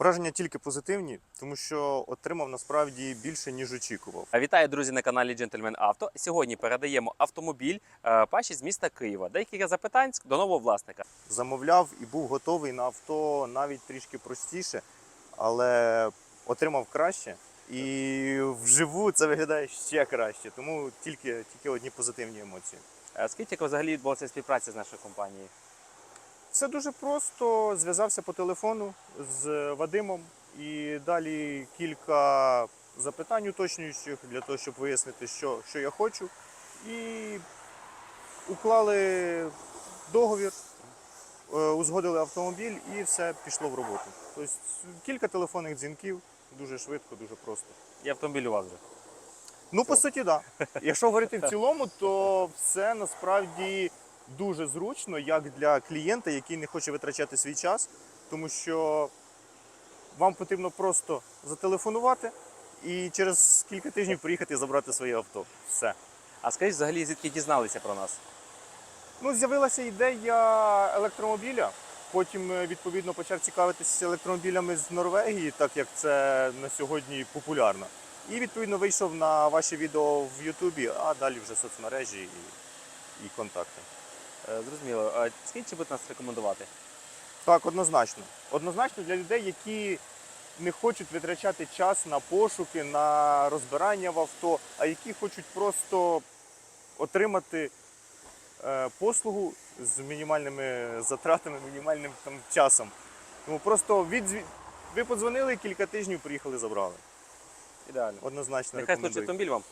Враження тільки позитивні, тому що отримав насправді більше, ніж очікував. Вітаю, друзі, на каналі Gentleman Auto. Сьогодні передаємо автомобіль е, Паші з міста Києва. Декілька запитань до нового власника. Замовляв і був готовий на авто навіть трішки простіше, але отримав краще. І вживу це виглядає ще краще. Тому тільки, тільки одні позитивні емоції. Е, Скажіть, взагалі відбулася співпраця з нашою компанією? Все дуже просто. Зв'язався по телефону з Вадимом і далі кілька запитань уточнюючих для того, щоб вияснити, що, що я хочу. І уклали договір, е, узгодили автомобіль і все пішло в роботу. Тобто кілька телефонних дзвінків, дуже швидко, дуже просто. І автомобіль у вас вже. Ну, по суті, так. Да. Якщо говорити в цілому, то все насправді дуже зручно, як для клієнта, який не хоче витрачати свій час, тому що вам потрібно просто зателефонувати і через кілька тижнів приїхати і забрати своє авто. Все. А скажіть, взагалі, звідки дізналися про нас? Ну, з'явилася ідея електромобіля. Потім, е, відповідно, почав цікавитися електромобілями з Норвегії, так як це на сьогодні популярно. І відповідно вийшов на ваші відео в Ютубі, а далі вже соцмережі і, і контакти. Е, Зрозуміло. Скажіть, чи будете нас рекомендувати? Так, однозначно. Однозначно для людей, які не хочуть витрачати час на пошуки, на розбирання в авто, а які хочуть просто отримати е, послугу з мінімальними затратами, мінімальним там, часом. Тому просто від... ви подзвонили, кілька тижнів приїхали, забрали. Ідеально. Однозначно Нехай рекомендую. автомобіль вам.